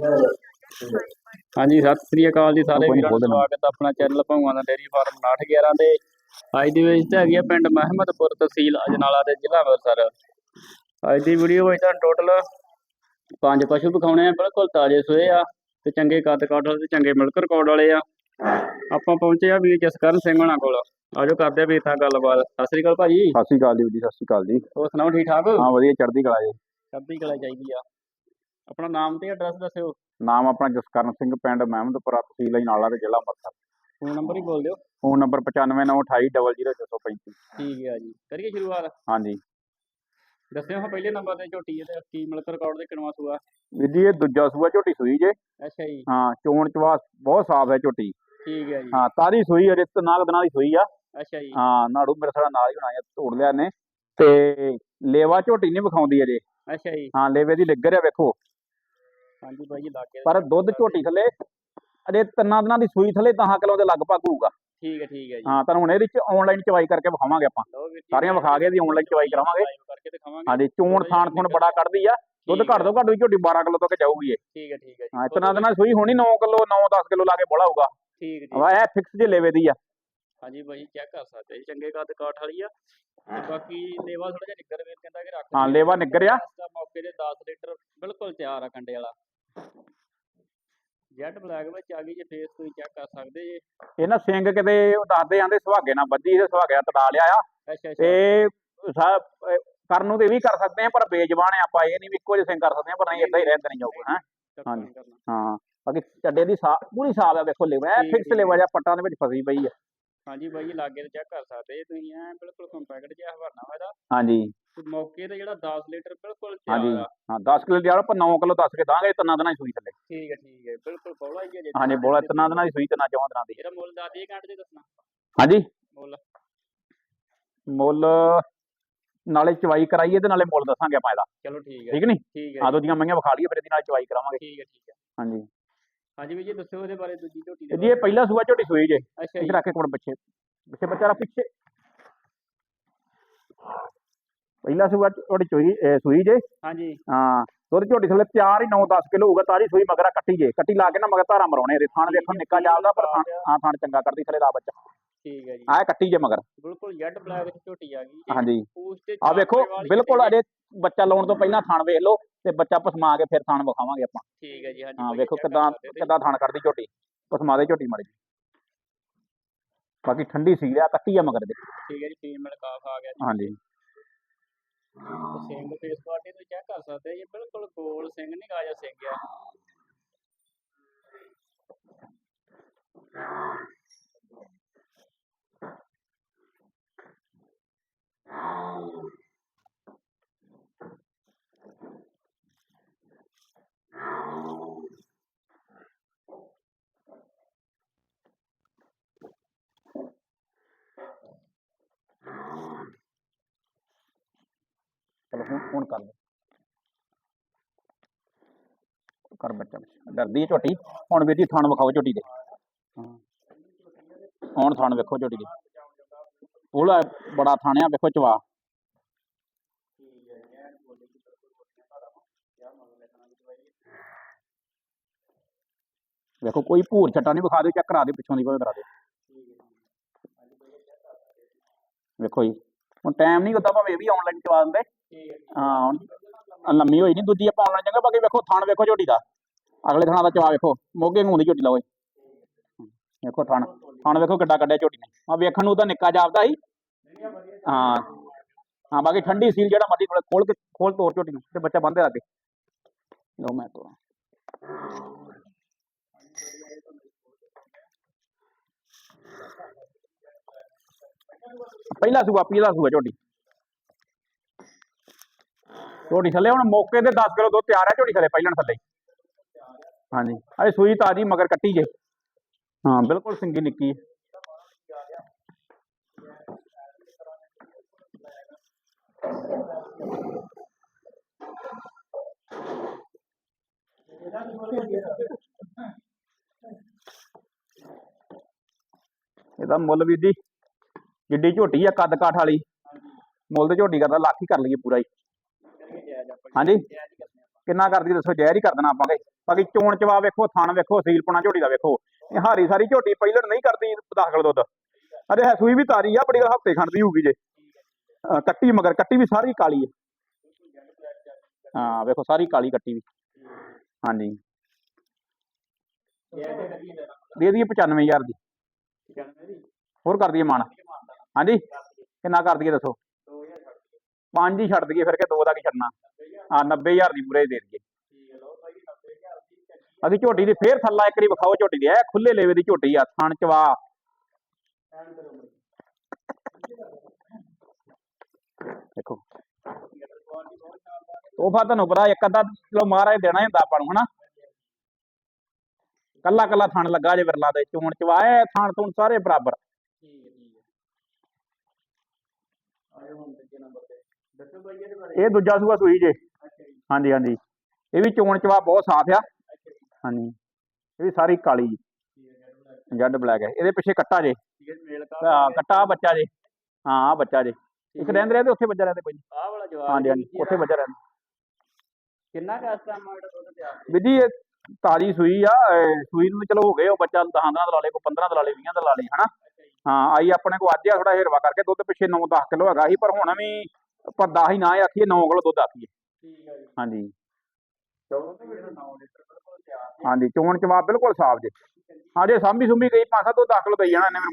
ਹਾਂਜੀ ਸਤਿ ਸ੍ਰੀ ਅਕਾਲ ਜੀ ਸਾਰੇ ਨੀ, ਵੀਰਾਂ ਦੇਣਾ। ਸਵਾਗਤ ਹੈ ਆਪਣਾ ਚੈਨਲ ਭੰਗਵਾਂ ਦਾ ਡੇਰੀ ਫਾਰਮ 911 ਦੇ ਅੱਜ ਦੀ ਵਿੱਚ ਹੈਗੀ ਆ ਪਿੰਡ ਮਹਿਮਦਪੁਰ ਤਹਿਸੀਲ ਅਜਨਾਲਾ ਦੇ ਜ਼ਿਲ੍ਹਾ ਅੰਮ੍ਰਿਤਸਰ। ਅੱਜ ਦੀ ਵੀਡੀਓ ਵਿੱਚ ਤਾਂ ਟੋਟਲ ਪੰਜ ਪਸ਼ੂ ਵਿਖਾਉਣੇ ਆ ਬਿਲਕੁਲ ਤਾਜ਼ੇ ਸੋਏ ਆ ਤੇ ਚੰਗੇ ਕੱਦ ਕਾਠ ਵਾਲੇ ਤੇ ਚੰਗੇ ਮਿਲਕ ਰਿਕਾਰਡ ਵਾਲੇ ਆ। ਆਪਾਂ ਪਹੁੰਚੇ ਆ ਵੀਰ ਜਸਕਰਨ ਸਿੰਘ ਹੋਣਾ ਕੋਲ। ਆਜੋ ਕਰਦੇ ਆ ਵੀਰ ਨਾਲ ਗੱਲਬਾਤ। ਸਤਿ ਸ੍ਰੀ ਅਕਾਲ ਭਾਜੀ। ਸਤਿ ਸ਼੍ਰੀ ਅਕਾਲ ਜੀ ਸਤਿ ਸ਼੍ਰੀ ਅਕਾਲ ਜੀ। ਹੋਰ ਸੁਣਾਓ ਠੀਕ ਠਾਕ? ਹਾਂ ਵਧੀਆ ਚੜ੍ਹਦੀ ਕਲਾ ਜੀ। ਸਭੀ ਕਲਾ ਚਾਹੀਦੀ ਆ। ਆਪਣਾ ਨਾਮ ਤੇ ਐਡਰੈਸ ਦੱਸਿਓ। ਨਾਮ ਆਪਣਾ ਜਸਕਰਨ ਸਿੰਘ ਪਿੰਡ ਮਹਿਮਦਪੁਰਾ ਤਹਿਸੀਲ ਅਜਨਾਲਾ ਤੇ ਜ਼ਿਲ੍ਹਾ ਅੰਮ੍ਰਿਤਸਰ। ਫੋਨ ਨੰਬਰ ਹੀ ਬੋਲ ਦਿਓ। ਫੋਨ ਨੰਬਰ 9598200635 ਠੀਕ ਹੈ ਜੀ। ਕਰੀਏ ਸ਼ੁਰੂਆਤ? ਹਾਂਜੀ। ਦੱਸਿਓ ਹਾਂ ਪਹਿਲੇ ਨੰਬਰ ਤੇ ਝੋਟੀ ਇਹਦੇ ਕੀ ਮਿਲਕ ਰਿਕਾਰਡ ਦੇ ਕਿਨਵਾ ਸੂਆ? ਵੀਰ ਜੀ ਇਹ ਦੂਜਾ ਸੂਆ ਝੋਟੀ ਸੂਈ ਜੇ। ਅੱਛਾ ਜੀ। ਹਾਂ ਚੋਣ ਚਵਾ ਬਹੁਤ ਸਾਫ਼ ਹੈ ਝੋਟੀ। ਠੀਕ ਹੈ ਜੀ। ਹਾਂ ਤਾਰੀ ਸੂਈ ਅਜੇ ਤਨਾਗ ਦਿਨਾਂ ਦੀ ਸੂਈ ਆ। ਅੱਛਾ ਜੀ। ਹਾਂ ਨਾੜੂ ਮੇਰੇ ਸਾਡਾ ਨਾਲ ਹੀ ਬਣਾਇਆ ਤੋੜ ਲਿਆ ਨੇ ਤੇ ਲੇਵਾ ਝੋਟੀ ਨਹੀਂ ਵਿਖਾਉਂਦੀ ਅਜੇ। ਅੱਛਾ ਜੀ। ਹਾਂ ਲੇਵੇ ਦੀ ਲਿੱਗਰ ਆ ਵੇਖੋ। ਹਾਂਜੀ ਬਾਈ ਜੀ ਲਾਗੇ ਪਰ ਦੁੱਧ ਝੋਟੀ ਥੱਲੇ ਅਜੇ ਤਿੰਨਾਂ ਦਿਨਾਂ ਦੀ ਸੂਈ ਥੱਲੇ 10 ਕਿਲੋ ਦੇ ਲਗਭਗ ਹੋਊਗਾ ਠੀਕ ਹੈ ਠੀਕ ਹੈ ਜੀ। ਹਾਂ ਤੁਹਾਨੂੰ ਹੁਣ ਇਹਦੇ ਵਿੱਚ ਆਨਲਾਈਨ ਚਵਾਈ ਕਰਕੇ ਵਿਖਾਵਾਂਗੇ ਆਪਾਂ। ਸਾਰੀਆਂ ਵਿਖਾ ਕੇ ਦੀ ਆਨਲਾਈਨ ਚਵਾਈ ਕਰਾਵਾਂਗੇ। ਹਾਂਜੀ ਚੋਣ ਥਾਣ ਥੁਣ ਬੜਾ ਕੱਢਦੀ ਆ। ਦੁੱਧ ਘੱਟ ਤੋਂ ਘੱਟ ਵੀ ਝੋਟੀ 12 ਕਿਲੋ ਤੱਕ ਜਾਊਗੀ ਇਹ। ਠੀਕ ਹੈ ਠੀਕ ਹੈ ਜੀ। ਹਾਂ ਇਤਨਾ ਦਿਨਾਂ ਸੂਈ ਹੋਣੀ 9 ਕਿਲੋ 9-10 ਕਿਲੋ ਲਾ ਕੇ ਬੋਲਾ ਹੋਊਗਾ। ਠੀਕ ਜੀ ਵਾ ਇਹ ਫਿਕਸ ਜੇ ਲੇਵੇ ਦੀ ਆ। ਹਾਂਜੀ ਬਾਈ ਚੈੱਕ ਕਰ ਸਕਦੇ ਜੀ ਚੰਗੇ ਕੱਦ ਕਾਠ ਵਾਲੀ ਆ। ਤੇ ਬਾਕੀ ਲੇਵਾ ਥੋੜਾ ਜਿਹਾ ਨਿੱਗਰ ਵੀਰ ਕਹਿੰਦਾ ਕਿ ਰੱਖ ਹਾਂ। ਲੇਵਾ ਨਿੱਗਰ ਆ। ਮੌਕੇ ਦੇ 10 ਲੀਟਰ ਬਿਲਕੁਲ ਤਿਆਰ ਆ ਕੰਡੇ ਵਾਲਾ। ਜੈਟ ਬਲੈਕ ਵਿੱਚ ਆ ਗਈ ਜੇ ਫੇਸ ਤੁਸੀਂ ਚੈੱਕ ਕਰ ਸਕਦੇ ਜੇ। ਇਹ ਨਾ ਸਿੰਘ ਕਿਤੇ ਉਹ ਦੱਸਦੇ ਆਂਦੇ ਸੁਹਾਗੇ ਨਾਲ ਬੱਧੀ ਤੇ ਸੁਹਾਗਿਆ ਤੜਾ ਲਿਆ ਆ ਅੱਛਾ ਅੱਛਾ। ਤੇ ਸਾ- ਅਹ ਕਰਨ ਨੂੰ ਤੇ ਇਹ ਵੀ ਕਰ ਸਕਦੇ ਆ ਪਰ ਬੇਜ਼ਬਾਨ ਆ ਆਪਾਂ ਇਹ ਨਹੀਂ ਵੀ ਇੱਕੋ ਜਿਹੇ ਸਿੰਘ ਕਰ ਸਕਦੇ ਆ ਪਰ ਨਹੀਂ ਇਦਾਂ ਹੀ ਰਹਿੰਦੇ ਨਹੀਂ ਜਾਊਗਾ ਹੈ। ਧੱਕਾ ਹਾਂਜੀ। ਨਹੀਂ ਕਰਨਾ। ਹਾਂ ਬਾਕੀ ਚੱਡੇ ਦੀ ਸਾ ਪੂਰੀ ਸਾਫ਼ ਆ ਵੇਖੋ ਲੇਵਾ ਠੀਕ, ਫਿਕਸ ਠੀਕ। ਲੇਵਾ ਜਾਂ ਪੱਟਾਂ ਦੇ ਵਿੱਚ ਫਸੀ ਪਈ ਆ। ਹਾਂਜੀ ਬਾਈ ਜੀ ਲਾਗੇ ਤੇ ਚੈੱਕ ਕਰ ਸਕਦੇ ਜੇ ਤੁਸੀਂ ਐ ਬਿਲਕੁਲ ਕੰਪੈਕਟ ਜਿਹਾ ਹਵਾਨਾ ਵਾ ਇਹਦਾ। ਹਾਂਜੀ। ਮੌਕੇ ਤੇ ਜਿਹੜਾ 10 ਲੀਟਰ ਬਿਲਕੁਲ ਹਾਂਜੀ। ਆ। ਹਾਂ 10 ਕਿਲੋ ਦੀ ਆੜ ਪਰ 9 ਕਿਲੋ ਦੱਸ ਕੇ ਦਾਂਗੇ ਤਿੰਨਾਂ ਦਿਨਾਂ ਦੀ ਸੂਈ ਥੱਲੇ। ਠੀਕ ਹੈ ਠੀਕ ਹੈ ਬਿਲਕੁਲ ਬੋਲਾ ਹੀ ਹੈ ਜੇ ਹਾਂਜੀ ਬੋਲਾ ਤਿੰਨਾਂ ਦਿਨਾਂ ਦੀ ਸੂਈ ਤਿੰਨਾਂ ਚੌਹਾਂ ਦਿਨਾਂ ਦੀ। ਇਹਦਾ ਮੁੱਲ ਦੱਸ ਦੇ ਘੰਟੇ ਚ ਦੱਸਣਾ। ਹਾਂਜੀ। ਮੁੱਲ। ਮੁੱਲ ਨਾਲੇ ਚਵਾਈ ਕਰਾਈਏ ਤੇ ਨਾਲੇ ਮੁੱਲ ਦੱਸਾਂਗੇ ਆਪਾਂ ਇਹਦਾ। ਚਲੋ ਠੀਕ ਹੈ ਠੀਕ ਨਹੀਂ? ਠੀਕ ਆ ਹੈ ਦੂਜੀਆਂ ਮੰਗੀਆਂ ਵਿਖਾ ਲਈਏ ਫਿਰ ਇਹਦੀ ਨਾਲ ਚਵਾਈ ਕਰਾਵਾਂਗੇ। ਠੀਕ ਹੈ ਠੀਕ ਹੈ ਹਾਂਜੀ। ਹਾਂਜੀ ਵੀ ਜੀ ਦੱਸਿਓ ਇਹਦੇ ਬਾਰੇ ਦੂਜੀ ਝੋਟੀ ਜੀ ਇਹ ਪਹਿਲਾ ਸੂਆ ਝੋਟੀ ਸੂਈ ਜੇ। ਅੱਛਾ ਜੀ। ਆ ਕੇ ਕੋਣ ਬੱਚੇ ਪਿੱਛੇ ਬੱਚਾ ਰਾ ਪਿੱਛੇ। ਪਹਿਲਾ ਸੂਆ ਝੋਟੀ ਚੋਈ ਅਹ ਸੂਈ ਜੇ? ਹਾਂਜੀ। ਹਾਂ ਦੁੱਧ ਝੋਟੀ ਥੱਲੇ ਤਿਆਰ ਹੀ 9-10 ਕਿਲੋ ਹੋਊਗਾ ਤਾਰੀ ਸੂਈ ਮਗਰਾ ਕੱਟੀ ਜੇ। ਕੱਟੀ ਲਾ ਕੇ ਨਾ ਮਗਰ ਧਾਰਾ ਮਰਾਉਣੇ ਇਹਦੇ ਥਣ ਵੇਖਣ ਨਿੱਕਾ ਜਾਪਦਾ ਪਰ ਥਣ ਹਾਂ ਥਣ ਚੰਗਾ ਕਰਦੀ ਥੱਲੇ ਦਾ ਬੱਚਾ। ਠੀਕ ਹੈ ਜੀ। ਆਹ ਕੱਟੀ ਜੇ ਮਗਰ। ਬਿਲਕੁਲ ਜੈਡ ਬਲੈਕ ਵਿੱਚ ਝੋਟੀ ਆ ਗਈ ਹਾਂਜੀ। ਤੇ ਆ ਵੇਖੋ ਵਾਲੀ ਬਿਲਕੁਲ ਅਜੇ ਬੱਚਾ ਲਾਉਣ ਤੋਂ ਪਹਿਲਾਂ ਥਣ ਵੇਖ ਲਓ ਤੇ ਬੱਚਾ ਪਸਮਾ ਕੇ ਫਿਰ ਥਣ ਵਿਖਾਵਾਂਗੇ ਆਪਾਂ। ਠੀਕ ਹੈ ਜੀ ਹਾਂਜੀ ਹਾਂ ਬਾਈ ਵੇਖੋ check ਕਿਦਾਂ ਸਕਦੇ ਤੇ- ਕਿਦਾਂ ਥਣ ਕਰਦੀ ਝੋਟੀ। ਪਸਮਾ ਦੇ ਝੋਟੀ ਮੜੀ ਬਾਕੀ ਠੰਡੀ ਸੀ ਆ ਕੱਟੀ ਆ ਮਗਰ ਦੇ। ਠੀਕ ਹੈ ਜੀ ਫੀਮੇਲ ਕਾਫ ਆ ਗਿਆ ਜੀ। ਹਾਂਜੀ। ਸਿੰਘ ਫੇਸ ਕੁਆਲਿਟੀ ਤੁਸੀਂ ਚੈੱਕ ਕਰ ਸਕਦੇ ਜੀ ਬਿਲਕੁਲ ਗੋਲ ਸਿੰਘ ਨਹੀਂ ਗਾਜਾ ਸਿੰਘ ਆ ਚਲੋ ਹੁਣ ਕਰ ਲਓ ਕਰ ਬੱਚਾ ਡਰਦੀ ਝੋਟੀ। ਹੁਣ ਵੀਰ ਜੀ ਥਣ ਵਿਖਾਓ ਝੋਟੀ ਦੇ। ਹੁਣ ਥਣ ਵੇਖੋ ਝੋਟੀ ਦੇ। ਉਹਲਾ ਬੜਾ ਥਾਣਿਆ ਵੇਖੋ ਚਵਾ। ਵੇਖੋ, ਕੋਈ ਭੂਰ ਛੱਟਾ ਨਹੀਂ ਵਿਖਾ ਦਿਓ, ਚੈੱਕ ਕਰਾ ਦੇ ਪਿੱਛੋਂ ਦੀ ਕੋਈ ਕਰਾ ਦਿਓ। ਵੇਖੋ ਜੀ। ਹੁਣ ਟਾਈਮ ਨਹੀਂ ਹੁੰਦਾ, ਭਾਵੇਂ ਇਹ ਵੀ ਆਨਲਾਈਨ ਚਵਾ ਦਿੰਦੇ। ਹਾਂ ਲੰਮੀ ਹੋਈ ਨਹੀਂ ਦੂਜੀ ਆਪਾਂ ਆਨਲਾਈਨ ਚੰਗਾ, ਬਾਕੀ ਵੇਖੋ, ਥਣ ਵੇਖੋ ਝੋਟੀ ਦਾ। ਅਗਲੇ ਥਣਾ ਦਾ ਚਵਾ ਵੇਖੋ, ਮੋਗੇ ਨੂੰ ਦੀ ਝੋਟੀ ਲਾਓ ਵੇਖੋ ਥਣ ਥਣ ਵੇਖੋ ਕਿੱਡਾ ਕੱਢਿਆ ਝੋਟੀ ਨੇ। ਆ ਵੇਖਣ ਨੂੰ ਤਾਂ ਨਿੱਕਾ ਜਾਪਦਾ ਸੀ ਹਾਂ। ਹਾਂ ਬਾਕੀ ਠੰਡੀ ਸੀਲ ਜਿਹੜਾ ਮਰਜ਼ੀ ਥੋੜਾ ਖੋਲ ਕੇ, ਖੋਲ ਤੋੜ ਝੋਟੀ ਨੂੰ, ਤੇ ਬੱਚਾ ਬੰਦੇ ਲੱਗੇ। ਲਓ ਮੈਂ ਤੋੜਾਂ ਪਹਿਲਾ ਸੂਆ ਪਹਿਲਾ ਸੂਆ ਝੋਟੀ। ਝੋਟੀ ਥੱਲੇ, ਹੁਣ ਮੌਕੇ ਤੇ 10 ਕਿਲੋ ਦੁੱਧ ਤਿਆਰ ਹੈ ਝੋਟੀ ਥੱਲੇ ਪਹਿਲਾਂ ਥੱਲੇ ਹਾਂਜੀ, ਅਜੇ ਸੂਈ ਤਾਜੀ ਮਗਰ ਕੱਟੀ ਜੇ। ਹਾਂ, ਬਿਲਕੁਲ ਸਿੰਗੀ ਨਿੱਕੀ ਹੈ ਇਹਦਾ ਮੁੱਲ ਵੀ ਦੀ ਜਿੱਡੀ ਝੋਟੀ ਆ ਕੱਦ ਕਾਠ ਵਾਲੀ। ਮੁੱਲ ਤੇ ਝੋਟੀ ਕਰਦਾ, ਲੱਖ ਹੀ ਕਰ ਲਈਏ ਪੂਰਾ ਹੀ। ਹਾਂਜੀ। ਕਿੰਨਾ ਕਰਦੀ ਦੱਸੋ, ਜ਼ਹਿਰ ਹੀ ਕਰ ਦੇਣਾ ਆਪਾਂ। ਕਿ ਬਾਕੀ ਚੋਣ ਚਵਾ ਵੇਖੋ, ਥਣ ਵੇਖੋ ਸੀਲਪਣਾ ਝੋਟੀ ਦਾ ਵੇਖੋ। ਇਹ ਹਾਰੀ ਸਾਰੀ ਝੋਟੀ ਪਹਿਲਣ ਨਹੀਂ ਕਰਦੀ ਦਾਖਲ ਦੁੱਧ। ਅਰੇ ਹੈ ਸੂਈ ਵੀ ਤਾਰੀ ਆ, ਬੜੀ ਹਫ਼ਤੇ ਖੰਡ ਹੋਊਗੀ ਜੇ। ਕੱਟੀ ਮਗਰ, ਕੱਟੀ ਵੀ ਸਾਰੀ ਕਾਲੀ ਹੈ ਹਾਂ, ਵੇਖੋ ਸਾਰੀ ਕਾਲੀ ਕੱਟੀ ਵੀ। ਹਾਂਜੀ। ਦੇ ਦਈਏ 95000 ਦੀ। ਹੋਰ ਕਰ ਦਈਏ ਮਾਨ। ਹਾਂਜੀ। ਕਿੰਨਾ ਕਰ ਦਈਏ ਦੱਸੋ? ਪੰਜ ਹੀ ਛੱਡ ਦਈਏ, ਫਿਰ ਕਿ ਦੋ ਦਾ ਕੀ ਛੱਡਣਾ? ਹਾਂ 90000 ਦੀ ਪੂਰੇ ਦੇ ਦਈਏ। ਅਸੀਂ ਝੋਟੀ ਦੀ ਫੇਰ ਥੱਲਾ ਇੱਕ ਵਾਰੀ ਵਿਖਾਓ ਝੋਟੀ ਦੀ ਐ ਖੁੱਲੇ ਲੇਵੇ ਦੀ ਝੋਟੀ ਆ, ਥਣ ਚਵਾ। ਦੇਖੋ। ਤੋਹਫਾ ਤੁਹਾਨੂੰ ਪਤਾ, ਇੱਕ ਅੱਧਾ ਕਿਲੋ ਮਹਾਰਾਜ ਦੇਣਾ ਹੁੰਦਾ ਆਪਾਂ ਨੂੰ, ਹਨਾ? ਕੱਲਾ ਕੱਲਾ ਥਣ ਲੱਗਾ ਜੇ ਵਿਰਲਾ ਦੇ ਚੋਣ ਚਵਾਏ ਥਣ ਥੁਣ ਸਾਰੇ ਬਰਾਬਰ। ਇਹ ਦੂਜਾ ਸੂਆ ਸੂਈ ਜੇ। ਹਾਂਜੀ ਹਾਂਜੀ। ਇਹ ਵੀ ਚੋਣ ਚਵਾ ਬਹੁਤ ਸਾਫ਼ ਆ। ਹਾਂਜੀ। ਇਹ ਵੀ ਸਾਰੀ ਕਾਲੀ ਜੀ। ਜੈਡ ਬਲੈਕ ਹੈ ਇਹਦੇ ਪਿੱਛੇ ਕੱਟਾ ਜੇ। ਹਾਂ ਕੱਟਾ ਬੱਚਾ ਜੇ। ਹਾਂ ਬੱਚਾ ਜੇ। ਇੱਕ ਰਹਿੰਦੇ ਰਹੇ ਤੇ ਉੱਥੇ ਬੱਚਾ ਰਹਿੰਦੇ ਕੋਈ ਨੀ। ਆਹ ਵਾਲਾ ਜਵਾਬ ਹਾਂਜੀ ਹਾਂਜੀ। ਉੱਥੇ ਬੱਚਾ ਰਹਿੰਦਾ। ਕਿੰਨਾ ਕੁ ਇਸ ਟਾਈਮ ਮਾਰਟ ਦੁੱਧ ਤਿਆਰ ਇਹ ਤਾਜੀ ਸੂਈ ਆ। ਸੂਈ ਨੂੰ ਚਲੋ ਹੋ ਗਏ ਉਹ ਬੱਚਾ 10 ਦਿਨਾਂ ਦਾ ਲਾ ਲੇ ਕੋ 15 ਦਾ ਲਾ ਲੇ 20 ਦਾ ਲਾ ਲੇ ਹਨਾ? ਹਾਂ ਆਈ ਆਪਣੇ ਕੋ ਅੱਜ ਆ ਥੋੜਾ ਹੇਰਵਾ ਕਰਕੇ ਦੁੱਧ ਪਿੱਛੇ 9-10 ਕਿਲੋ ਹੈਗਾ ਸੀ ਪਰ ਹੁਣ ਵੀ ਆਪਾਂ 10 ਹੀ ਨਾ ਆਖੀਏ 9 ਕਿਲੋ ਦੁੱਧ ਆਖੀਏ। ਠੀਕ ਹੈ ਜੀ। ਹਾਂਜੀ। ਚੌਦਾਂ ਤੋਂ ਜਿਹੜਾ 9 ਲੀਟਰ ਬਿਲਕੁਲ ਤਿਆਰ ਜੀ ਹਾਂਜੀ ਚੋਣ ਚਵਾ ਬਿਲਕੁਲ ਸਾਫ਼ ਜੇ। ਹਾਂਜੀ ਸਾਂਭੀ ਸੁੰਭੀ ਗਈ ਪੰਜ ਸੱਤ ਤੋਂ 10 ਕਿਲੋ ਦਈ ਜਾਣਾ ਇਹਨੇ ਮੇਰੇ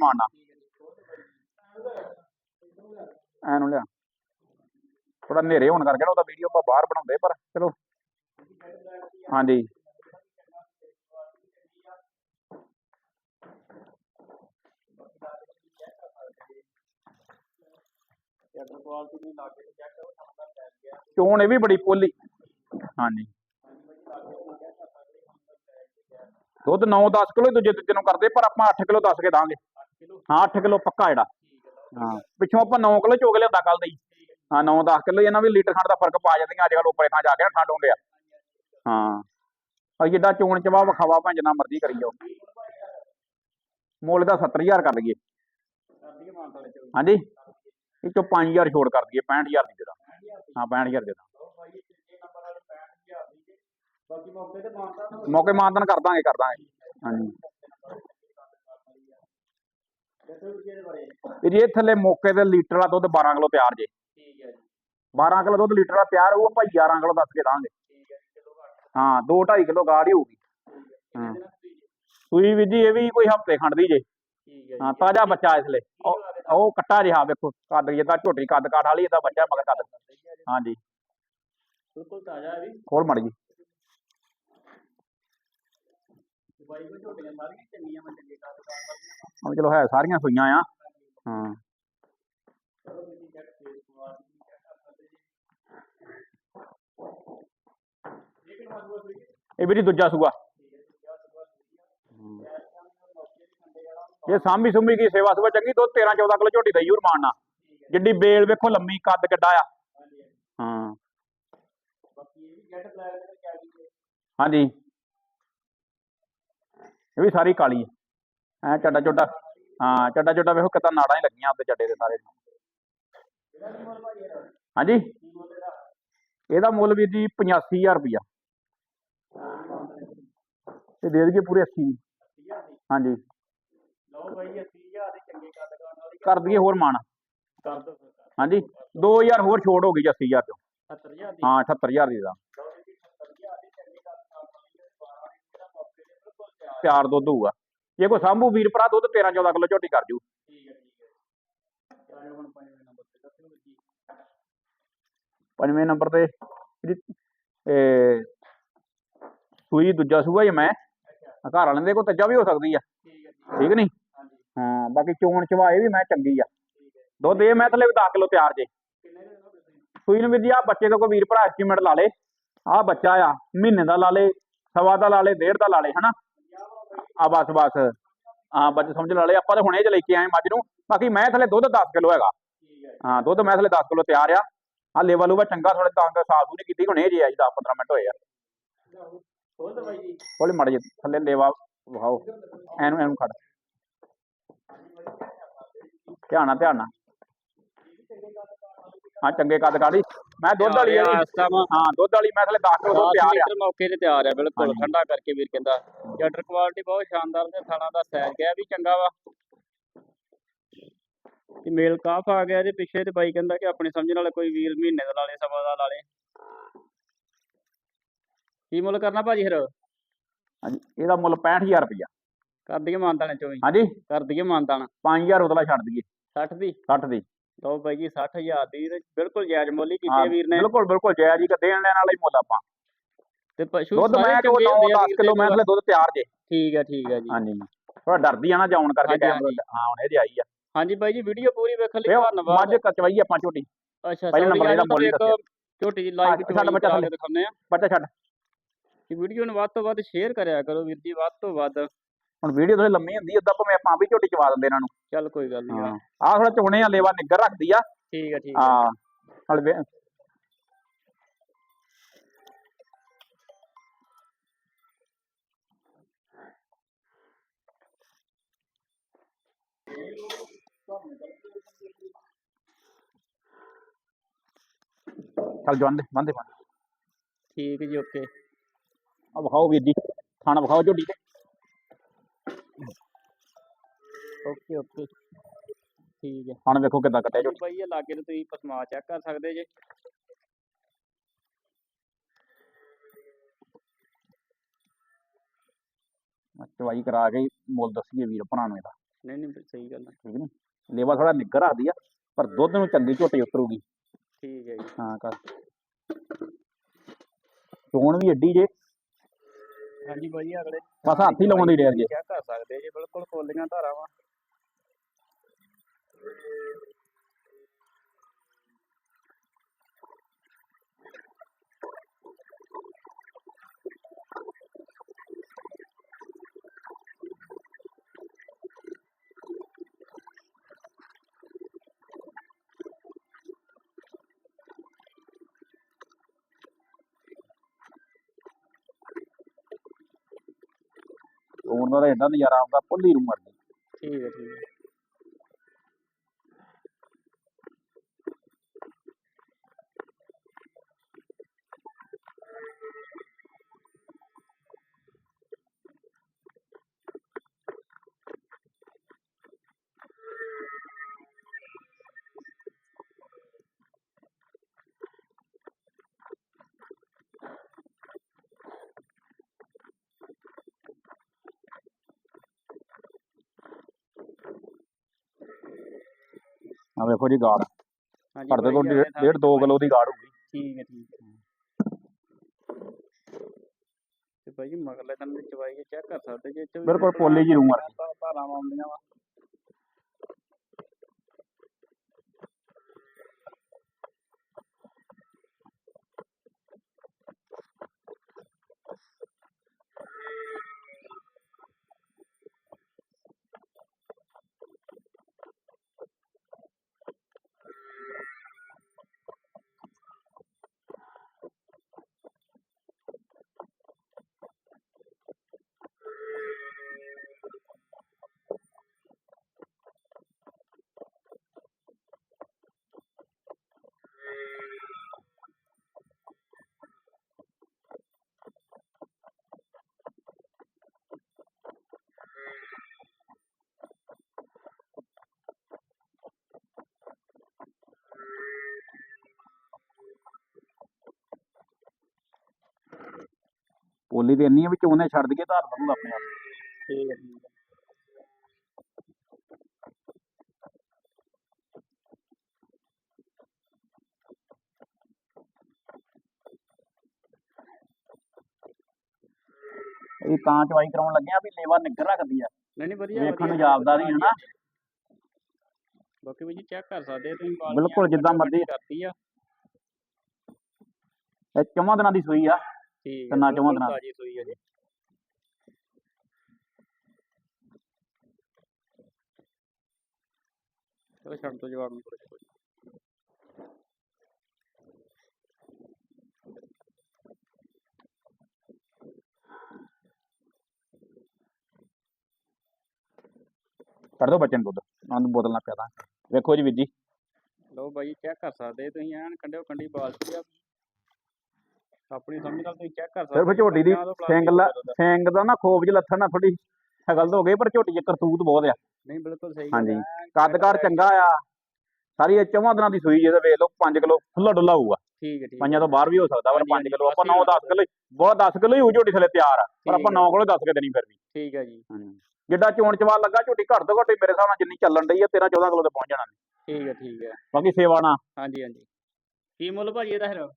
ਐ ਨੂੰ ਲਿਆ। ਥੋੜਾ ਹਨੇਰੇ ਹੋਣ ਕਰਕੇ ਨਾ ਉਹਦਾ ਵੀਡੀਓ ਆਪਾਂ ਬਾਹਰ ਬਣਾਉਂਦੇ ਪਰ ਚਲੋ। ਹਾਂਜੀ। ਚੈੱਕ ਕੁਆਲਿਟੀ ਦੀ ਲਾ ਕੇ ਚੈੱਕ ਕਰੋ ਸਾਡਾ ਪੈ ਗਿਆ ਚੋਣ ਇਹ ਵੀ ਬੜੀ ਪੋਲੀ। ਹਾਂਜੀ। ਦੁੱਧ 9-10 ਕਿਲੋ ਦੂਜੇ ਤੀਜੇ ਨੂੰ ਕਰਦੇ ਪਰ ਆਪਾਂ 8 ਕਿਲੋ ਦੱਸ ਕੇ ਦਾਂਗੇ। ਹਾਂ 8 ਕਿਲੋ ਪੱਕਾ ਜਿਹੜਾ। ਹਾਂ ਪਿੱਛੋਂ ਆਪਾਂ 9 ਕਿਲੋ ਚੋਗ ਲਿਆਂਦਾ ਕੱਲ ਦਾ। ਹੀ ਹਾਂ 9-10 ਕਿਲੋ ਇਹਨਾਂ ਵੀ ਲੀਟਰ ਖੰਡ ਦਾ ਫ਼ਰਕ ਪਾ ਜਾਂਦੀਆਂ ਅੱਜ ਕੱਲ ਉੱਪਰੇ ਥਾਂ ਜਾ ਕੇ ਠੰਡ ਹੁੰਦੇ ਆ। ਹਾਂ ਅਈ ਜਿੱਦਾਂ ਚੋਣ ਚਵਾ ਵਿਖਾਵਾ ਭਾਂ ਜਿੰਨਾ ਮਰਜ਼ੀ ਕਰੀ ਜਾਓ। ਮੁੱਲ ਦਾ 70000 ਕਰ ਲਈਏ। ਹਾਂਜੀ। ਇਹ ਚੋਂ 5000 ਛੋੜ ਕਰ ਦਈਏ 65000 ਦੀ ਦੇ ਦਾਂ ਹਾਂ 65000 ਦੇ ਦਾਂ ਲਓ ਭਾਈ ਇਹ ਨੰਬਰ ਵਾਲੇ 65000 ਦੀ ਜੇ। ਬਾਕੀ ਮੌਕੇ ਤੇ ਮਾਨਤਾ ਨੂੰ ਮੌਕੇ ਮਾਨਤਨ ਕਰ ਦਾਂਗੇ ਕਰ ਦਾਂਗੇ। ਹਾਂਜੀ। ਦੱਸੋ ਜੀ ਥੱਲੇ ਮੌਕੇ ਤੇ ਲੀਟਰ ਵਾਲਾ ਦੁੱਧ 12 ਕਿਲੋ ਤਿਆਰ ਜੇ। ਠੀਕ ਹੈ ਜੀ। 12 ਕਿਲੋ ਦੁੱਧ ਲੀਟਰ ਵਾਲਾ ਤਿਆਰ ਹੋਊ ਆਪਾਂ 11 ਕਿਲੋ ਦੱਸ ਕੇ ਦਾਂਗੇ। ਠੀਕ ਹੈ ਜੀ ਚਲੋ ਘੱਟ। ਹਾਂ 2 2.5 ਕਿਲੋ ਗਾੜ ਹੀ ਹੋਊਗੀ। ਦੀ ਜੀ। ਸੂਈ ਵੀ ਜੀ ਇਹ ਵੀ ਕੋਈ ਹਫ਼ਤੇ ਖੰਡ ਦੀ ਜੇ। ਠੀਕ ਹੈ ਹਾਂ ਤਾਜ਼ਾ ਬੱਚਾ ਇਸ ਲਈ ਉਹ ਉਹ ਕੱਟਾ ਜਿਹਾ ਵੇਖੋ ਕੱਦ ਜਿੱਦਾਂ ਝੋਟੀ ਕੱਦ ਕਾਠ ਵਾਲੀ ਇਹਦਾ ਬੱਚਾ ਮਗਰ ਕੱਦ। ਹਾਂਜੀ। ਬਿਲਕੁਲ ਤਾਜ਼ਾ ਹੈ ਵੀ। ਖੋਲ ਮੜ ਜੀ। ਬਾਈ ਕੋ ਝੋਟੀਆਂ ਸਾਰੀਆਂ ਚੰਗੀਆਂ ਮੈਂ ਚੰਗੇ ਕੰਮ ਕਰਦਾ ਹਾਂ ਚਲੋ ਹੈ ਸਾਰੀਆਂ ਸੂਈਆਂ ਆ। ਹਾਂ। ਚਲੋ ਤੁਸੀਂ ਚੈੱਕ ਫੇਸ ਕੁਆਲਿਟੀ ਚੈੱਕ ਕਰ ਸਕਦੇ ਜੀ। ਇਹ ਕਿੰਨਾ ਦੂਆ ਸਹੀ ਇਹ ਵੀ ਜੀ ਦੂਜਾ ਸੂਆ। ਇਹ ਸਾਂਭੀ ਸੁੰਭੀ ਕੀ ਸੇਵਾ ਸੁਭਾ ਚੰਗੀ ਦੁੱਧ 13 14 ਕਿਲੋ ਝੋਟੀ ਦਾ ਯੂਰ ਮਾਰਨਾ। ਜਿੱਡੀ ਬੇਲ ਵੇਖੋ ਲੰਮੀ ਕੱਦ ਕਿੱਡਾ ਆ। ਹਾਂ। ਇਹ ਦੇ ਜੀ। ਹਾਂਜੀ। ਇਹ ਵੀ ਸਾਰੀ ਕਾਲੀ ਹੈ ਐ ਚੱਡਾ ਚੋਡਾ ਹਾਂ ਚੱਡਾ ਚੋਡਾ ਵੇਖੋ ਕਿਤਾ ਨਾੜਾਂ ਹੀ ਲੱਗੀਆਂ ਉੱਤੇ ਚੱਡੇ ਦੇ ਸਾਰੇ। ਹਾਂਜੀ? ਇਹਦਾ? ਮੁੱਲ ਵੀ ਜੀ 85000 ਰੁਪਇਆ ਤੇ ਦੇ ਦਈਏ ਪੂਰੇ 80 ਦੀ। ਜੀ ਹਾਂਜੀ। ਲਓ ਭਾਈ 80000 ਦੀ ਚੰਗੀ ਕੱਦ ਕਰਨ ਵਾਲੀ ਕਰ ਦਈਏ ਹੋਰ ਮਾਣ। ਕਰ ਦੋ ਫਿਰ ਕਰ ਹਾਂਜੀ 2000 ਹੋਰ ਛੋੜ ਹੋ ਗਈ ਜੀ 80000 ਚੋਂ। 70000 ਦੀ? ਹਾਂ 78000 ਦੀ ਦਾ ਲਓ ਜੀ 70000 ਦੀ ਚੰਗੀ ਕੱਦ ਕਰਨ ਵਾਲੀ ਹੈ। 12 ਲੀਟਰ ਦਾ ਮੌਕੇ ਤੇ ਬਿਲਕੁਲ ਤਿਆਰ ਤਿਆਰ ਦੁੱਧ ਹੋਊਗਾ। ਜੇ ਕੋਈ ਸਾਂਭੂ ਵੀਰ ਭਰਾ ਦੁੱਧ 13 14 ਕਿਲੋ ਝੋਟੀ ਕਰ ਜੂ। ਠੀਕ ਹੈ ਠੀਕ ਹੈ। ਚਾਹੇ ਹੁਣ ਪੰਜਵੇਂ ਨੰਬਰ ਤੇ ਦੱਸੋ ਜੀ। ਪੰਜਵੇਂ ਨੰਬਰ ਤੇ ਇਹਦੀ ਇਹ ਸੂਈ ਦੂਜਾ ਸੂਆ ਹੀ ਮੈਂ। ਘਰ ਵਾਲਿਆਂ ਦੇ ਕੋਲ ਤੱਜਾ ਵੀ ਹੋ ਸਕਦੀ ਆ। ਠੀਕ ਹੈ ਜੀ ਠੀਕ ਨਹੀਂ? ਹਾਂ ਬਾਕੀ ਚੋਣ ਚਵਾਏ ਵੀ ਮੈਂ ਚੰਗੀ ਆ। ਦੁੱਧ ਇਹ ਮੈਂ ਥੱਲੇ ਵੀ 10 ਕਿਲੋ ਤਿਆਰ ਜੇ। ਸੂਈ ਨੂੰ ਵੀ ਜੀ ਆ ਬੱਚੇ ਦਾ ਕੋਈ ਵੀਰ ਭਰਾ ਐਸਟੀਮੇਟ ਲਾ ਲੇ। ਆ ਬੱਚਾ ਆ ਮਹੀਨੇ ਦਾ ਲਾ ਲੇ ਸਵਾ ਦਾ ਲਾ ਲੇ ਡੇਢ ਦਾ ਲਾ ਲੇ ਹਨਾ? ਆ ਬਸ ਬਸ। ਹਾਂ ਬੱਚੇ ਸਮਝ ਲਾ ਲੇ ਆਪਾਂ ਤਾਂ ਹੁਣੇ ਚ ਲੈ ਕੇ ਆਏ ਮੱਝ ਨੂੰ। ਬਾਕੀ ਮੈਂ ਥੱਲੇ ਦੁੱਧ 10 ਕਿਲੋ ਹੈਗਾ। ਹੈ ਦੁੱਧ ਮੈਂ ਥੱਲੇ 10 ਕਿਲੋ ਤਿਆਰ ਆ। ਆ ਲੇਵਲ ਉਹ ਚੰਗਾ ਥੋੜੇ ਤਾਂ ਸਾਫ਼ ਨਹੀਂ ਕੀਤੀ ਹੁਣੇ ਜੇ ਆ ਜੀ 10 15 ਮਿੰਟ ਹੋਏ ਆ। ਹੋਰ ਜੀ। ਹੌਲੀ ਮੜ ਜੇ ਥੱਲੇ ਲੇਵਾ ਵਹਾਓ ਐਨੂੰ ਐਨੂੰ ਖੜ। ਧਿਆਨ ਨਾਲ ਧਿਆਨ ਨਾਲ। ਹਾਂ ਚੰਗੇ ਕੱਦ ਕਾੜੀ ਮੈਂ ਦੁੱਧ ਵਾਲੀ ਆ ਜੀ। ਹਾਂ ਦੁੱਧ ਵਾਲੀ ਮੈਂ ਥਲੇ 10 ਕਿਲੋ ਦੁੱਧ ਤਿਆਰ ਆ ਲੀਟਰ ਮੌਕੇ ਤੇ ਤਿਆਰ ਆ ਬਿਲਕੁਲ। ਹਾਂਜੀ। ਠੰਡਾ ਕਰਕੇ ਵੀਰ ਕਹਿੰਦਾ। ਜੱਟਰ ਕੁਆਲਿਟੀ ਬਹੁਤ ਸ਼ਾਨਦਾਰ ਤੇ ਥਾਣਾ ਦਾ ਸਾਈਜ਼ ਗਿਆ ਵੀ ਚੰਗਾ ਵਾ। ਤੇ ਮੇਲ ਕਾਫ ਆ ਗਿਆ ਇਹਦੇ ਪਿੱਛੇ ਤੇ ਬਾਈ ਕਹਿੰਦਾ ਕਿ ਆਪਣੀ ਸਮਝਣ ਵਾਲੇ ਕੋਈ ਵੀਰ ਮਹੀਨੇ ਦਾ ਲਾ ਲੇ ਸਵਾ ਦਾ ਲਾ ਲੇ। ਕੀ ਮੁੱਲ ਕਰਨਾ ਭਾਜੀ ਫਿਰ? ਹਾਂਜੀ ਇਹਦਾ ਮੁੱਲ 65000 ਰੁਪਇਆ ਕਰ ਦਈਏ ਮਾਨਤਾਣੇ ਚੋਂ ਹਾਂਜੀ। ਕਰ ਦਈਏ ਮਾਨਤਾਨ। 5000 ਉਤਲਾ ਛੱਡ ਦਈਏ। 60 ਦੀ? 60 ਦੀ। ਲਓ ਬਾਈ ਜੀ 60000 ਦੀ ਤੇ ਬਿਲਕੁਲ ਜਾਇਜ਼ ਮੁੱਲ ਹੀ ਕੀਤੇ ਵੀਰ ਨੇ। ਬਿਲਕੁਲ ਬਿਲਕੁਲ ਜਾਇਜ਼ ਹੀ ਦੇਣ ਲੈਣ ਵਾਲਾ ਹੀ ਮੁੱਲ ਆਪਾਂ। ਤੇ ਪਸ਼ੂ ਦੁੱਧ ਮੈਂ ਕੋ ਚੰਗੇ 9 ਹੁੰਦੇ ਆ 10 ਵੀਰ ਕਿਲੋ ਦੇ ਮੈਂ ਥਲੇ ਦੁੱਧ ਤਿਆਰ ਜੇ। ਠੀਕ ਹੈ ਠੀਕ ਹੈ ਜੀ। ਹਾਂਜੀ ਥੋੜਾ ਡਰਦੀ ਆ ਨਾ ਜਾਉਣ ਕਰਕੇ ਟਾਈਮ। ਹਾਂ ਹੁਣ ਇਹਦੀ ਆਈ ਆ। ਹਾਂਜੀ ਬਾਈ ਜੀ ਵੀਡੀਓ ਪੂਰੀ ਵੇਖਣ ਲਈ ਧੰਨਵਾਦ। ਮੱਝ ਕਚਵਾਈ ਆਪਾਂ ਝੋਟੀ ਅੱਛਾ ਪਹਿਲੇ ਨੰਬਰ ਇਹਦਾ ਮੁੱਲ ਇੱਕ ਛੋਟੀ ਜਿਹੀ ਲਾਈਵ ਸਾਡਾ ਬੱਚਾ ਥੱਲੇ। ਦਿਖਾਉਂਦੇ ਆ। ਬੱਚਾ ਛੱਡ। ਵੀਡੀਓ ਨੂੰ ਵੱਧ ਤੋਂ ਵੱਧ ਸ਼ੇਅਰ ਕਰਿਆ ਕਰੋ ਵੀਰ ਜੀ ਵੱਧ ਤੋਂ ਵੱਧ। ਹੁਣ ਵੀਡੀਓ ਥੋੜੀ ਲੰਮੀ ਹੁੰਦੀ ਉਦਾਂ ਭਾਵੇਂ ਆਪਾਂ ਵੀ ਝੋਟੀ ਚਵਾ ਦਿੰਦੇ ਇਹਨਾਂ ਨੂੰ। ਚੱਲ ਕੋਈ ਗੱਲ ਨਹੀਂ ਹਾਂ। ਆਹ ਥੋੜਾ ਚੁਣੇ ਆ ਲੇਵਾ ਨਿੱਗਰ ਰੱਖਦੀ ਆ। ਠੀਕ ਹੈ ਠੀਕ ਹੈ ਹਾਂ। ਹਲ ਵੇ ਚੱਲ ਜਵੰਦੇ ਬੰਦੇ ਬੰਦੇ ਠੀਕ ਜੀ ਓਕੇ। ਆ ਵਿਖਾਓ ਵੀਰ ਜੀ। ਖਾਣਾ ਵਿਖਾਓ ਝੋਟੀ ਤੇ। Okay okay. ਠੀਕ ਹੈ। ਖਾਣਾ ਵੇਖੋ ਕਿੱਦਾਂ ਕੱਟਿਆ ਝੋਟੀ। ਬਾਈ ਇਹ ਲਾਗੇ ਨੂੰ ਤੁਸੀਂ ਪਸਮਾ ਚੈੱਕ ਕਰ ਸਕਦੇ ਜੇ। ਚਵਾਈ ਕਰਾ ਕੇ ਮੁੱਲ ਦੱਸੀਏ ਵੀਰ ਭਰਾ ਨੂੰ ਇਹਦਾ। ਨਹੀਂ ਨਹੀਂ ਸਹੀ ਗੱਲ ਹੈ ਠੀਕ ਨੀ ਲੇਵਾ ਥੋੜਾ ਨਿੱਗਰ ਰੱਖਦੀ ਆ ਪਰ ਦੁੱਧ ਨੂੰ ਚੰਗੀ ਝੋਟੀ ਉਤਰੂਗੀ। ਠੀਕ ਹੈ ਜੀ। ਹਾਂ ਕਰ। ਚੋਣ ਵੀ ਏਡੀ ਜੇ। ਹਾਂਜੀ ਬਾਈ ਅਗਲੇ ਬਸ ਹੱਥ ਹੀ ਲਾਉਣ ਦੀ ਡੇਰ ਜੇ। ਚੈੱਕ ਕਰ ਸਕਦੇ ਜੇ ਬਿਲਕੁਲ ਕੋਲੀਆਂ ਧਾਰਾਂ ਵਾ ਤਾਂ ਏਡਾ ਨਜ਼ਾਰਾ ਆਉਂਦਾ ਪੁੱਲੀ ਨੂੰ ਮਰਦੀ ਠੀਕ ਹੈ ਠੀਕ ਹੈ। ਆ ਵੇਖੋ ਜੀ ਗਾੜ ਹਾਂਜੀ ਘਰ ਦੇ ਕੋਲ ਬਾਈ ਜੀ, ਅਗਲੇ ਡੇਢ 2 ਕਿਲੋ ਦੀ ਗਾੜ ਹੋਊਗੀ ਠੀਕ ਹੈ ਠੀਕ ਹੈ। ਤੇ ਭਾਈ ਜੀ ਮਗਰਲੇ ਦਿਨ ਦੀ ਚਵਾਈ ਚੈੱਕ ਕਰ ਸਕਦੇ ਜੇ ਬਿਲਕੁਲ ਪੋਲੀ ਜਿਹੀ ਰੂੰ ਵਰਗੀ। ਧਾ- ਧਾਰਾਵਾਂ ਆਉਂਦੀਆਂ ਵਾ। ਪੋਲੀ ਤੇ ਇੰਨੀ ਆ ਵੀ ਚੋਣੇ ਛੱਡ ਦਈਏ ਧਾਰ ਬਣੂਗਾ ਆਪਣੇ ਆਪ। ਠੀਕ ਹੈ ਠੀਕ ਹੈ। ਇਹ ਤਾਂ ਚਵਾਈ ਕਰਾਉਣ ਲੱਗੇ ਆ ਵੀ ਲੇਵਾ ਨਿੱਗਰ ਰੱਖਦੀ ਆ। ਨਹੀਂ ਨਹੀਂ ਵਧੀਆ ਵੇਖਣ ਨੂੰ ਜਾਪਦਾ ਨਹੀਂ ਹਨਾ? ਬਾਕੀ ਵੀ ਜੀ ਚੈੱਕ ਕਰ ਸਕਦੇ ਤੁਸੀਂ ਬਿਲਕੁਲ ਜਿੱਦਾਂ ਮਰਜ਼ੀ। ਕਰਤੀ ਆ। ਇਹ ਚੌਵਾਂ ਦਿਨਾਂ ਦੀ ਸੂਈ ਆ। ਠੀਕ ਤਿੰਨਾਂ ਬਿਲਕੁਲ ਦਿਨਾਂ ਤਾਜ਼ੀ ਸੂਈ ਹੈ ਜੀ। ਚਲੋ ਛੱਡ ਤੋਂ ਜਵਾਬ ਨੂੰ ਥੋੜ੍ਹਾ ਜਿਹਾ। ਕੱਢ ਦੋ ਬੱਚੇ ਨੂੰ ਦੁੱਧ ਉਹਨਾਂ ਨੂੰ ਬੋਤਲ ਨਾਲ ਪਿਆਦਾ। ਵੇਖੋ ਜੀ ਵੀਰ ਜੀ। ਲਓ ਬਾਈ ਚੈੱਕ ਕਰ ਸਕਦੇ ਤੁਸੀਂ ਐਨ ਕੰਡਿਓ ਕੰਡੀ ਬਾਲਟੀ ਆ। ਆਪਣੀ ਸਮਝ ਨਾਲ ਤੁਸੀਂ ਚੈੱਕ ਕਰ ਸਕਦੇ ਸਿਰਫ ਝੋਟੀ ਦੀ ਸਿੰਗ। ਸਿੰਗ ਦਾ ਨਾ ਖੋਬ ਚ ਲੱਥਣ ਨਾਲ ਥੋੜੀ ਸ਼ਕਲ ਤਾਂ ਹੋ ਗਈ ਪਰ ਝੋਟੀ ਚ ਕਰਤੂਤ ਬਹੁਤ ਆ। ਨਹੀਂ ਬਿਲਕੁਲ ਸਹੀ ਹਾਂਜੀ। ਹੈ, ਕੱਦਕਾਰ ਚੰਗਾ ਆ। ਸਾਰੀ ਇਹ ਚੌਵਾਂ ਦਿਨਾਂ ਦੀ ਸੂਈ ਜਿਹਦੇ ਵੇਖ ਲਓ 5 ਕਿਲੋ ਖੁੱਲਾ ਡੁੱਲਾ ਹੋਊਗਾ ਠੀਕ ਹੈ ਠੀਕ ਪੰਜਾਂ ਤੋਂ ਬਾਹਰ ਵੀ ਹੋ ਸਕਦਾ ਪਰ ਹਾਂਜੀ, 5 ਕਿਲੋ ਆਪਾਂ 9 10 ਕਿਲੋ ਬਹੁਤ 10 ਕਿਲੋ ਹੀ ਹੋਊ ਝੋਟੀ ਥਲੇ ਤਿਆਰ ਆ ਪਰ ਆਪਾਂ ਹੈ। 9 ਕਿਲੋ ਦੱਸ ਕੇ ਦੇਣੀ ਫਿਰ ਵੀ। ਠੀਕ ਹੈ ਜੀ। ਜਿੱਡਾ ਚੋਣ ਚਵਾ ਲੱਗਾ ਝੋਟੀ ਘੱਟ ਤੋਂ ਘੱਟ ਹੀ ਮੇਰੇ ਹਿਸਾਬ ਨਾਲ ਜਿੰਨੀ ਚੱਲਣ ਡਈ ਆ 13 14 ਕਿਲੋ ਤੇ ਪਹੁੰਚ ਜਾਣਾ। ਠੀਕ ਹੈ ਠੀਕ ਹੈ। ਬਾਕੀ ਸੇਵਾ ਨਾ ਹਾਂਜੀ ਹਾਂਜੀ। ਕੀ ਮੁੱਲ ਭਾਜੀ ਇਹਦਾ ਫਿਰ?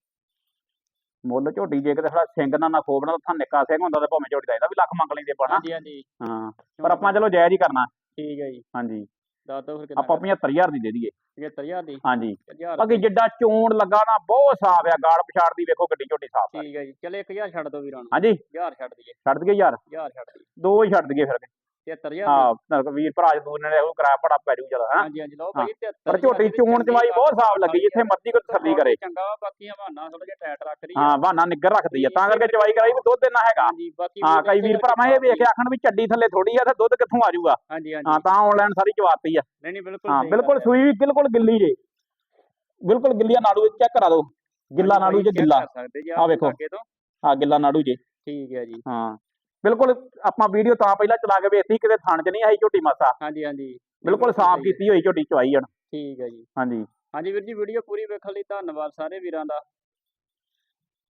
ਮੁੱਲ ਝੋਟੀ ਜੇ ਕਿਤੇ ਸਾਡਾ ਸਿੰਘ ਨਾ ਨਾ ਖੋਬਣਾ ਤਾਂ ਨਿੱਕਾ ਸਿੰਘ ਹੁੰਦਾ ਤਾਂ ਭਾਵੇਂ ਝੋਟੀ ਦਾ ਇਹਦਾ ਵੀ ਲੱਖ ਮੰਗ ਲੈਂਦੇ ਹਾਂਜੀ ਹਾਂਜੀ। ਹਾਂ ਪਰ ਆਪਾਂ ਚਲੋ ਜਾਇਜ਼ ਹੀ ਕਰਨਾ। ਠੀਕ ਹੈ ਜੀ। ਹਾਂਜੀ। ਦੱਸ ਦਿਓ ਫਿਰ ਕਿੰਨਾ ਆਪਾਂ 75000 ਦੀ ਦੇ ਦਈਏ। 75000 ਦੀ? ਹਾਂਜੀ। 1000 ਬਾਕੀ ਜਿੱਡਾ ਚੋਣ ਲੱਗਾ ਨਾ ਬਹੁਤ ਸਾਫ਼ ਆ ਗਾੜ ਪਛਾੜ ਦੀ ਵੇਖੋ ਗੱਡੀ ਝੋਟੀ ਸਾਫ਼ ਆ। ਠੀਕ ਹੈ ਜੀ। ਚਲੇ 1000 ਛੱਡ ਦਿਓ ਵੀਰਾਂ ਨੂੰ। ਹਾਂਜੀ। 1000 ਛੱਡ ਦਈਏ। ਛੱਡ ਦਈਏ ਯਾਰ 1000 ਛੱਡ ਦਈਏ। ਦੋ ਹੀ ਛੱਡ ਦਈਏ ਫਿਰ। 73000 ਹਾਂ ਵੀਰ ਭਰਾ ਜਦੂਰ ਨੇ ਉਹ ਕਿਰਾਇਆ ਬੜਾ ਪੈ ਜੂ ਚਲ ਹਾਂ। ਹਾਂਜੀ ਹਾਂਜੀ ਲਓ ਭਾਜੀ 73 ਪਰ ਝੋਟੀ ਚੋਣ ਚਵਾਈ ਬਹੁਤ ਸਾਫ਼ ਲੱਗੀ ਜਿੱਥੇ ਮਰਜ਼ੀ ਕੋਈ ਤਸੱਲੀ ਕਰੇ। ਚੰਗਾ ਬਾਕੀ ਹਵਾਨਾ ਥੋੜਾ ਜਿਹਾ ਟਾਈਟ ਰੱਖ ਰਹੀ ਹਾਂ ਬਹਾਨਾ ਨਿੱਗਰ ਰੱਖਦੀ ਆ ਤਾਂ ਕਰਕੇ ਚਵਾਈ ਕਰਾਈ ਵੀ ਦੁੱਧ ਇੰਨਾ ਹੈਗਾ। ਹਾਂ ਕਈ ਵੀਰ ਭਰਾਵਾਂ ਇਹ ਵੇਖ ਕੇ ਆਖਣ ਵੀ ਚੱਡੀ ਥੱਲੇ ਥੋੜੀ ਆ ਤੇ ਦੁੱਧ ਕਿੱਥੋਂ ਆ ਜਾਊਗਾ ਹਾਂਜੀ ਹਾਂ ਹਾਂਜੀ ਤਾਂ ਆਨਲਾਈਨ ਸਾਰੀ ਚਵਾਤੀ ਆ। ਨਹੀਂ ਨਹੀਂ ਬਿਲਕੁਲ ਹਾਂ ਬਿਲਕੁਲ ਹੈ। ਸੂਈ ਵੀ ਬਿਲਕੁਲ ਗਿੱਲੀ ਜੇ। ਬਿਲਕੁਲ ਗਿੱਲੀ ਆ ਨਾੜੂ ਚੈੱਕ ਕਰਾ ਦਿਓ। ਗਿੱਲਾ ਨਾੜੂ ਜੇ ਗਿੱਲਾ। ਆਹ ਵੇਖੋ। ਹਾਂ ਗਿੱਲਾ ਨਾੜੂ ਜੇ। ਠੀਕ ਹੈ ਜੀ। ਹਾਂ। ਬਿਲਕੁਲ ਆਪਾਂ ਵੀਡੀਓ ਤਾਂ ਪਹਿਲਾਂ ਚਲਾ ਕੇ ਵੇਖਤੀ ਕਿਤੇ ਥਣ ਚ ਨਹੀਂ ਆਈ ਝੋਟੀ ਮਾਸਾ। ਹਾਂਜੀ ਹਾਂਜੀ। ਬਿਲਕੁਲ ਸਾਫ਼। ਕੀਤੀ ਹੋਈ ਝੋਟੀ ਚਵਾਈ ਜਣ ਠੀਕ ਹੈ ਜੀ। ਹਾਂਜੀ। ਹਾਂਜੀ ਵੀਰ ਜੀ ਵੀਡੀਓ ਪੂਰੀ ਵੇਖਣ ਲਈ ਧੰਨਵਾਦ ਸਾਰੇ ਵੀਰਾਂ ਦਾ।